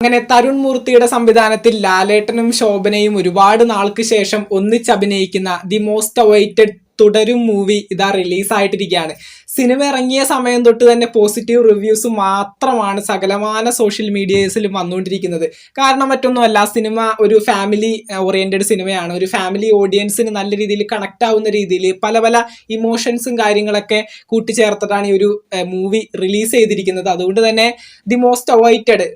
അങ്ങനെ തരുൺ മൂർത്തിയുടെ സംവിധാനത്തിൽ ലാലേട്ടനും ശോഭനയും ഒരുപാട് നാൾക്ക് ശേഷം ഒന്നിച്ചഭിനയിക്കുന്ന the most awaited Thudarum movie ഇതാ റിലീസായിട്ടിരിക്കുകയാണ് സിനിമ ഇറങ്ങിയ സമയം തൊട്ട് തന്നെ പോസിറ്റീവ് റിവ്യൂസ് മാത്രമാണ് സകലമാന സോഷ്യൽ മീഡിയസിലും വന്നുകൊണ്ടിരിക്കുന്നത്. കാരണം മറ്റൊന്നുമല്ല സിനിമ ഒരു ഫാമിലി ഓറിയന്റഡ് സിനിമയാണ്. ഒരു ഫാമിലി ഓഡിയൻസിന് നല്ല രീതിയിൽ കണക്ട് ആവുന്ന രീതിയിൽ പല പല ഇമോഷൻസും കാര്യങ്ങളൊക്കെ കൂട്ടിച്ചേർത്തിട്ടാണ് ഈ ഒരു മൂവി റിലീസ് ചെയ്തിരിക്കുന്നത്. അതുകൊണ്ട് തന്നെ ദി മോസ്റ്റ് അവൈറ്റഡ്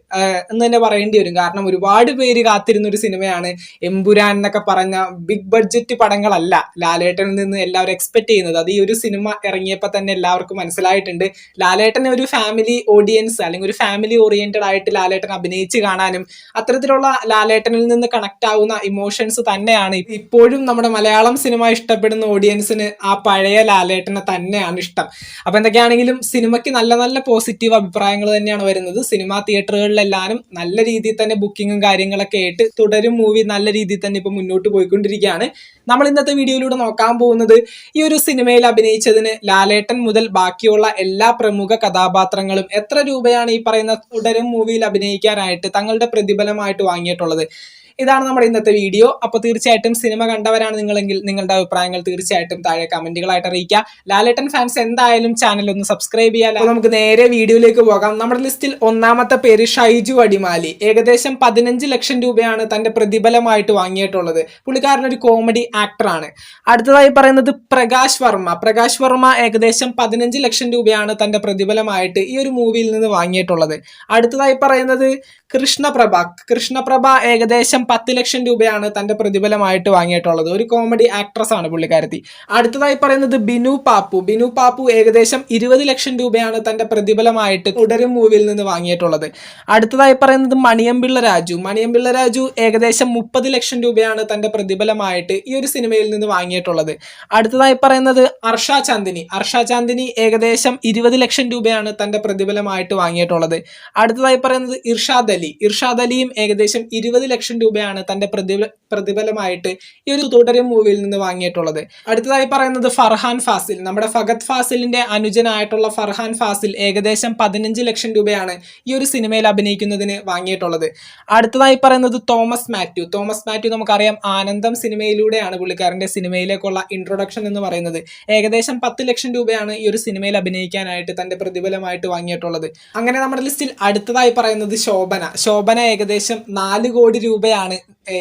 എന്ന് തന്നെ പറയേണ്ടി വരും. കാരണം ഒരുപാട് പേര് കാത്തിരുന്ന ഒരു സിനിമയാണ് എമ്പുരാൻ എന്നൊക്കെ പറഞ്ഞ ബിഗ് ബഡ്ജറ്റ് പടങ്ങളല്ല. ലാലേട്ടനിൽ നിന്ന് എല്ലാവരും എക്സ്പെക്ട് ചെയ്യുന്നത്. അത് ഈ ഒരു സിനിമ ഇറങ്ങിയപ്പോൾ തന്നെ എല്ലാവർക്കും മനസ്സിലായിട്ടുണ്ട്. ലാലേട്ടൻ ഒരു ഫാമിലി ഓഡിയൻസ് അല്ലെങ്കിൽ ഒരു ഫാമിലി ഓറിയന്റഡ് ആയിട്ട് ലാലേട്ടൻ അഭിനയിച്ച് കാണാനും അത്തരത്തിലുള്ള ലാലേട്ടനിൽ നിന്ന് കണക്ട് ആവുന്ന ഇമോഷൻസ് തന്നെയാണ് ഇപ്പോഴും നമ്മുടെ മലയാളം സിനിമ ഇഷ്ടപ്പെടുന്ന ഓഡിയൻസിന് ആ പഴയ ലാലേട്ടനെ തന്നെയാണ് ഇഷ്ടം. അപ്പൊ എന്തൊക്കെയാണെങ്കിലും സിനിമയ്ക്ക് നല്ല നല്ല പോസിറ്റീവ് അഭിപ്രായങ്ങൾ തന്നെയാണ് വരുന്നത്. സിനിമാ തിയേറ്ററുകളിലെല്ലാവരും നല്ല രീതിയിൽ തന്നെ ബുക്കിങ്ങും കാര്യങ്ങളൊക്കെ ആയിട്ട് തുടരും. മൂവി നല്ല രീതിയിൽ തന്നെ ഇപ്പൊ മുന്നോട്ട് പോയിക്കൊണ്ടിരിക്കുകയാണ്. നമ്മൾ ഇന്നത്തെ വീഡിയോയിലൂടെ നോക്കാൻ പോകുന്നത് ഈ ഒരു സിനിമയിൽ അഭിനയിച്ചതിന് ലാലേട്ടൻ മുതൽ ബാക്കിയുള്ള എല്ലാ പ്രമുഖ കഥാപാത്രങ്ങളും എത്ര രൂപയാണ് ഈ പറയുന്ന തുടരും മൂവിയിൽ അഭിനയിക്കാനായിട്ട് തങ്ങളുടെ പ്രതിഫലമായിട്ട് വാങ്ങിയിട്ടുള്ളത്? ഇതാണ് നമ്മുടെ ഇന്നത്തെ വീഡിയോ. അപ്പോൾ തീർച്ചയായിട്ടും സിനിമ കണ്ടവരാണ് നിങ്ങളെങ്കിൽ നിങ്ങളുടെ അഭിപ്രായങ്ങൾ തീർച്ചയായിട്ടും താഴെ കമന്റുകളായിട്ട് അറിയിക്കുക. ലാലേട്ടൻ ഫാൻസ് എന്തായാലും ചാനൽ ഒന്ന് സബ്സ്ക്രൈബ് ചെയ്യാൻ നമുക്ക് നേരെ വീഡിയോയിലേക്ക് പോകാം. നമ്മുടെ ലിസ്റ്റിൽ ഒന്നാമത്തെ പേര് ഷൈജു അടിമാലി. ഏകദേശം പതിനഞ്ച് ലക്ഷം രൂപയാണ് തന്റെ പ്രതിഫലമായിട്ട് വാങ്ങിയിട്ടുള്ളത്. പുള്ളിക്കാരൻ ഒരു കോമഡി ആക്ടറാണ് അടുത്തതായി പറയുന്നത് പ്രകാശ് വർമ്മ. പ്രകാശ് വർമ്മ ഏകദേശം പതിനഞ്ച് ലക്ഷം രൂപയാണ് തന്റെ പ്രതിഫലമായിട്ട് ഈ ഒരു മൂവിയിൽ നിന്ന് വാങ്ങിയിട്ടുള്ളത്. അടുത്തതായി പറയുന്നത് കൃഷ്ണപ്രഭ. കൃഷ്ണപ്രഭ ഏകദേശം പത്ത് ലക്ഷം രൂപയാണ് തന്റെ പ്രതിഫലമായിട്ട് വാങ്ങിയിട്ടുള്ളത്. ഒരു കോമഡി ആക്ട്രസ് ആണ് പുള്ളിക്കാരത്തി. അടുത്തതായി പറയുന്നത് ബിനു പാപ്പു. ബിനു പാപ്പു ഏകദേശം ഇരുപത് ലക്ഷം രൂപയാണ് തന്റെ പ്രതിഫലമായിട്ട് തുടരും മൂവിയിൽ നിന്ന് വാങ്ങിയിട്ടുള്ളത്. അടുത്തതായി പറയുന്നത് മണിയമ്പിള്ള രാജു. മണിയമ്പിള്ള രാജു ഏകദേശം മുപ്പത് ലക്ഷം രൂപയാണ് തന്റെ പ്രതിഫലമായിട്ട് ഈ ഒരു സിനിമയിൽ നിന്ന് വാങ്ങിയിട്ടുള്ളത്. അടുത്തതായി പറയുന്നത് അർഷ ചാന്ദിനി. അർഷ ചാന്ദിനി ഏകദേശം ഇരുപത് ലക്ഷം രൂപയാണ് തന്റെ പ്രതിഫലമായിട്ട് വാങ്ങിയിട്ടുള്ളത്. അടുത്തതായി പറയുന്നത് ഇർഷാദ് അലി ഇർഷാദ് അലിയും ഏകദേശം ഇരുപത് ലക്ഷം രൂപയാണ് തന്റെ പ്രതിഫല പ്രതിഫലമായിട്ട് ഈ ഒരു തുടരും മൂവിയിൽ നിന്ന് വാങ്ങിയിട്ടുള്ളത്. അടുത്തതായി പറയുന്നത് ഫർഹാൻ ഫാസിൽ. നമ്മുടെ ഫഗത് ഫാസിലിന്റെ അനുജനായിട്ടുള്ള ഫർഹാൻ ഫാസിൽ ഏകദേശം പതിനഞ്ച് ലക്ഷം രൂപയാണ് ഈ ഒരു സിനിമയിൽ അഭിനയിക്കുന്നതിന് വാങ്ങിയിട്ടുള്ളത്. അടുത്തതായി പറയുന്നത് തോമസ് മാത്യു. തോമസ് മാത്യു നമുക്കറിയാം ആനന്ദം സിനിമയിലൂടെയാണ് പുള്ളിക്കാരന്റെ സിനിമയിലേക്കുള്ള ഇൻട്രൊഡക്ഷൻ എന്ന് പറയുന്നത്. ഏകദേശം പത്ത് ലക്ഷം രൂപയാണ് ഈ ഒരു സിനിമയിൽ അഭിനയിക്കാനായിട്ട് തന്റെ പ്രതിഫലമായിട്ട് വാങ്ങിയിട്ടുള്ളത്. അങ്ങനെ നമ്മുടെ ലിസ്റ്റിൽ അടുത്തതായി പറയുന്നത് ശോഭന. ശോഭന ഏകദേശം നാല് കോടി രൂപയാണ്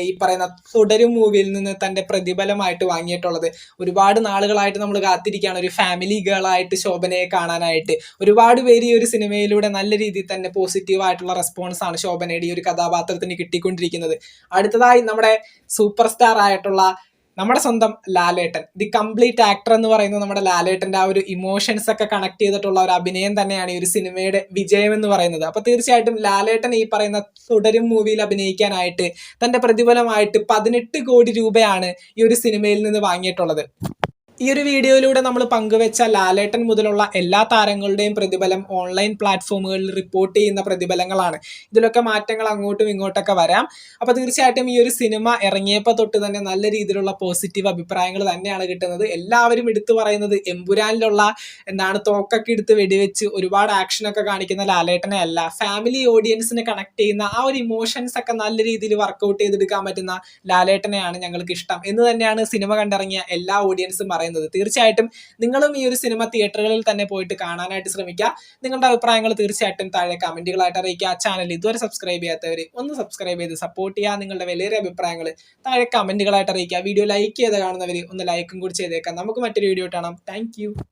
ഈ പറയുന്ന തുടരും മൂവിയിൽ നിന്ന് തന്റെ പ്രതിഫലമായിട്ട് വാങ്ങിയിട്ടുള്ളത്. ഒരുപാട് നാളുകളായിട്ട് നമ്മൾ കാത്തിരിക്കുകയാണ്. ഒരു ഫാമിലി ഗേൾ ആയിട്ട് ശോഭനയെ കാണാനായിട്ട്. ഒരുപാട് പേര് ഈ ഒരു സിനിമയിലൂടെ നല്ല രീതിയിൽ തന്നെ പോസിറ്റീവ് ആയിട്ടുള്ള റെസ്പോൺസ് ആണ് ശോഭനയുടെ ഈ ഒരു കഥാപാത്രത്തിന് കിട്ടിക്കൊണ്ടിരിക്കുന്നത്. അടുത്തതായി നമ്മുടെ സൂപ്പർ സ്റ്റാർ ആയിട്ടുള്ള നമ്മുടെ സ്വന്തം ലാലേട്ടൻ ദി കംപ്ലീറ്റ് ആക്ടർ എന്ന് പറയുന്നത് നമ്മുടെ ലാലേട്ടന്റെ ആ ഒരു ഇമോഷൻസ് ഒക്കെ കണക്ട് ചെയ്തിട്ടുള്ള ഒരു അഭിനയം തന്നെയാണ് ഈ ഒരു സിനിമയുടെ വിജയം എന്ന് പറയുന്നത്. അപ്പോൾ തീർച്ചയായിട്ടും ലാലേട്ടൻ ഈ പറയുന്ന തുടരും മൂവിയിൽ അഭിനയിക്കാനായിട്ട് തന്റെ പ്രതിഫലമായിട്ട് പതിനെട്ട് കോടി രൂപയാണ് ഈ ഒരു സിനിമയിൽ നിന്ന് വാങ്ങിയിട്ടുള്ളത്. ഈ ഒരു വീഡിയോയിലൂടെ നമ്മൾ പങ്കുവെച്ച ലാലേട്ടൻ മുതലുള്ള എല്ലാ താരങ്ങളുടെയും പ്രതിഫലം ഓൺലൈൻ പ്ലാറ്റ്ഫോമുകളിൽ റിപ്പോർട്ട് ചെയ്യുന്ന പ്രതിഫലങ്ങളാണ്. ഇതിലൊക്കെ മാറ്റങ്ങൾ അങ്ങോട്ടും ഇങ്ങോട്ടൊക്കെ വരാം. അപ്പോൾ തീർച്ചയായിട്ടും ഈ ഒരു സിനിമ ഇറങ്ങിയപ്പോൾ തൊട്ട് തന്നെ നല്ല രീതിയിലുള്ള പോസിറ്റീവ് അഭിപ്രായങ്ങൾ തന്നെയാണ് കിട്ടുന്നത്. എല്ലാവരും എടുത്തു പറയുന്നത് എമ്പുരാനിലുള്ള എന്താണ് തോക്കൊക്കെ എടുത്ത് വെടിവെച്ച് ഒരുപാട് ആക്ഷനൊക്കെ കാണിക്കുന്ന ലാലേട്ടനെ അല്ല. ഫാമിലി ഓഡിയൻസിനെ കണക്ട് ചെയ്യുന്ന ആ ഒരു ഇമോഷൻസ് ഒക്കെ നല്ല രീതിയിൽ വർക്കൗട്ട് ചെയ്തെടുക്കാൻ പറ്റുന്ന ലാലേട്ടനെയാണ് ഞങ്ങൾക്ക് ഇഷ്ടം. എന്ന് തന്നെയാണ് സിനിമ കണ്ടിറങ്ങിയ എല്ലാ ഓഡിയൻസും പറയുന്നത്. പറയുന്നത്. തീർച്ചയായിട്ടും നിങ്ങളും ഈ ഒരു സിനിമ തിയേറ്ററുകളിൽ തന്നെ പോയിട്ട് കാണാനായിട്ട് ശ്രമിക്കുക. നിങ്ങളുടെ അഭിപ്രായങ്ങൾ തീർച്ചയായിട്ടും താഴെ കമന്റുകളായിട്ട് അറിയിക്കുക. ചാനൽ ഇതുവരെ സബ്സ്ക്രൈബ് ചെയ്യാത്തവർ ഒന്ന് സബ്സ്ക്രൈബ് ചെയ്ത് സപ്പോർട്ട് ചെയ്യുക. നിങ്ങളുടെ വിലയേറിയ അഭിപ്രായങ്ങൾ താഴെ കമന്റുകളായിട്ട് അറിയിക്കുക. വീഡിയോ ലൈക്ക് ചെയ്ത് കാണുന്നവർ ഒന്ന് ലൈക്കും കൂടി ചെയ്തേക്കാം നമുക്ക് മറ്റൊരു വീഡിയോ കാണാം. താങ്ക്